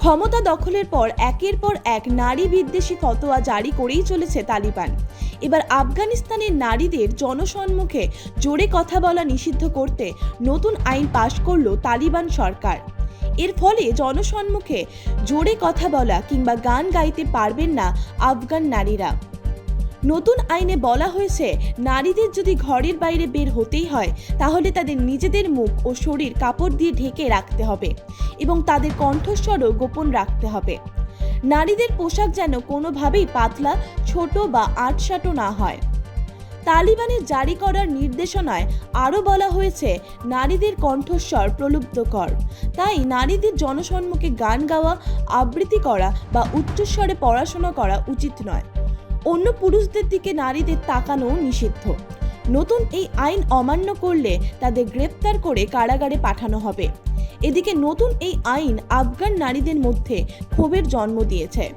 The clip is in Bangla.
ক্ষমতা দখলের পর একের পর এক নারী বিদ্বেষী ফতোয়া জারি করেই চলেছে তালিবান। এবার আফগানিস্তানের নারীদের জনসম্মুখে জোরে কথা বলা নিষিদ্ধ করতে নতুন আইন পাশ করল তালিবান সরকার। এর ফলে জনসম্মুখে জোরে কথা বলা কিংবা গান গাইতে পারবেন না আফগান নারীরা। নতুন আইনে বলা হয়েছে, নারীদের যদি ঘরের বাইরে বের হতেই হয়, তাহলে তাদের নিজেদের মুখ ও শরীর কাপড় দিয়ে ঢেকে রাখতে হবে এবং তাদের কণ্ঠস্বরও গোপন রাখতে হবে। নারীদের পোশাক যেন কোনোভাবেই পাতলা, ছোট বা আটসাটো না হয়। তালিবানের জারি করার নির্দেশনায় আরও বলা হয়েছে, নারীদের কণ্ঠস্বর প্রলুব্ধকর তাই নারীদের জনসম্মুখে গান গাওয়া, আবৃত্তি করা বা উচ্চস্বরে পড়াশোনা করা উচিত নয়। অন্য পুরুষদের দিকে নারীদের তাকানো নিষিদ্ধ। নতুন এই আইন অমান্য করলে তাদের গ্রেপ্তার করে কারাগারে পাঠানো হবে। এদিকে নতুন এই আইন আফগান নারীদের মধ্যে ক্ষোভের জন্ম দিয়েছে।